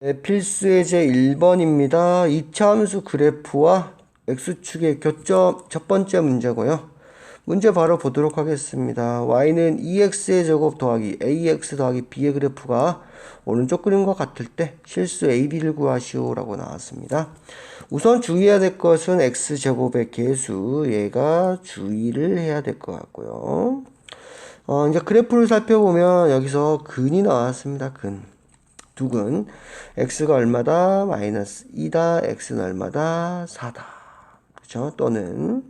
네, 필수 예제 1번입니다. 이차함수 그래프와 x축의 교점 첫 번째 문제고요. 문제 바로 보도록 하겠습니다. y는 2x의 제곱 더하기 ax 더하기 b의 그래프가 오른쪽 그림과 같을 때 실수 ab를 구하시오라고 나왔습니다. 우선 주의해야 될 것은 x제곱의 개수 얘가 주의를 해야 될 것 같고요. 어, 이제 그래프를 살펴보면 여기서 근이 나왔습니다. 근. 두근. x가 얼마다? 마이너스 2다. x는 얼마다? 4다. 그렇죠 또는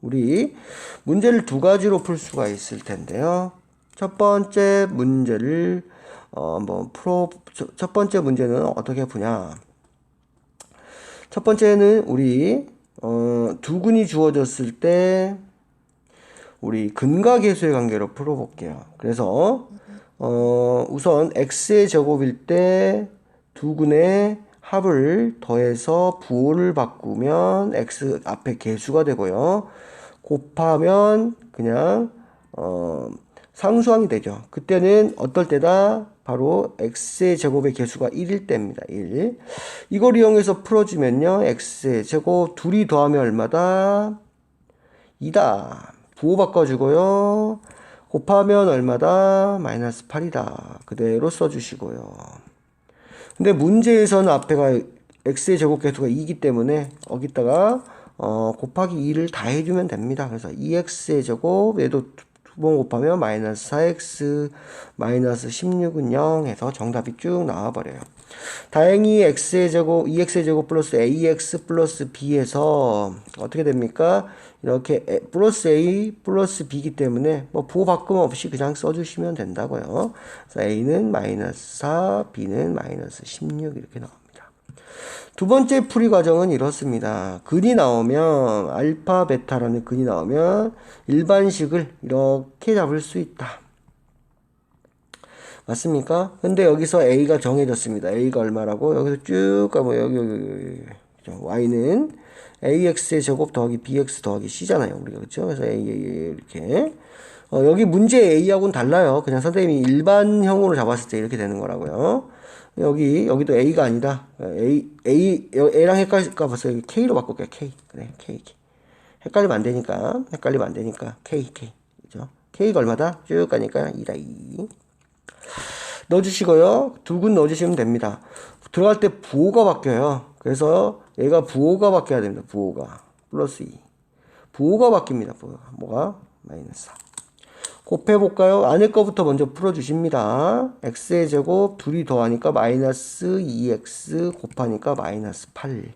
우리 문제를 두 가지로 풀 수가 있을 텐데요. 첫 번째 문제를 어뭐 풀어 첫 번째 문제는 어떻게 푸냐? 첫 번째는 우리 어 두근이 주어졌을 때 우리 근과 계수의 관계로 풀어볼게요. 그래서 어, 우선 x의 제곱일 때두 근의 합을 더해서 부호를 바꾸면 x 앞에 개수가 되고요. 곱하면 그냥 어, 상수항이 되죠. 그때는 어떨 때다? 바로 x의 제곱의 개수가 1일 때입니다. 1. 이걸 이용해서 풀어주면요. x의 제곱 둘이 더하면 얼마다? 2다. 부호 바꿔주고요. 곱하면 얼마다? 마이너스 8이다. 그대로 써주시고요. 근데 문제에서는 앞에가 x의 제곱 개수가 2이기 때문에 여기다가 어, 곱하기 2를 다 해주면 됩니다. 그래서 2x의 제곱 얘도 두번 곱하면 마이너스 4x 마이너스 16은 0 해서 정답이 쭉 나와버려요. 다행히 x의 제곱 2x의 제곱 플러스 ax 플러스 b에서 어떻게 됩니까? 이렇게 플러스 a 플러스 b이기 때문에 뭐 부호 바꿈 없이 그냥 써주시면 된다고요. 그래서 a는 마이너스 4, b는 마이너스 16 이렇게 나옵니다. 두 번째 풀이 과정은 이렇습니다. 근이 나오면 알파 베타라는 근이 나오면 일반식을 이렇게 잡을 수 있다. 맞습니까? 근데 여기서 a가 정해졌습니다. a가 얼마라고? 여기서 쭉 가면 여기 여기, 여기, 여기. y는 ax의 제곱 더하기 bx 더하기 c잖아요. 우리가 그렇죠? 그래서 a, a 이렇게 어, 여기 문제 a하고는 달라요. 그냥 선생님이 일반형으로 잡았을 때 이렇게 되는 거라고요. 여기 여기도 a가 아니다. a a a랑 헷갈릴까 봐서 여기 k로 바꿀게요. k 그래 k, k. 헷갈리면 안 되니까 헷갈리면 안 되니까 k k 그죠? k가 얼마다? 쭉 가니까 2다 2. 넣어주시고요. 두근 넣어주시면 됩니다. 들어갈 때 부호가 바뀌어요. 그래서 얘가 부호가 바뀌어야 됩니다. 부호가. 플러스 2. 부호가 바뀝니다. 부호가. 뭐가? 마이너스 4. 곱해볼까요? 안에 거부터 먼저 풀어주십니다. x의 제곱 둘이 더하니까 마이너스 2x 곱하니까 마이너스 8.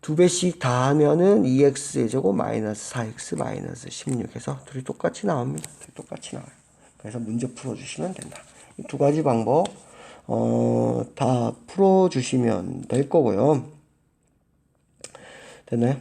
두 배씩 다 하면은 2x의 제곱 마이너스 4x 마이너스 16 해서 둘이 똑같이 나옵니다. 둘이 똑같이 나와요. 그래서 문제 풀어주시면 된다. 이두 가지 방법 어, 다 풀어주시면 될 거고요. 됐나요?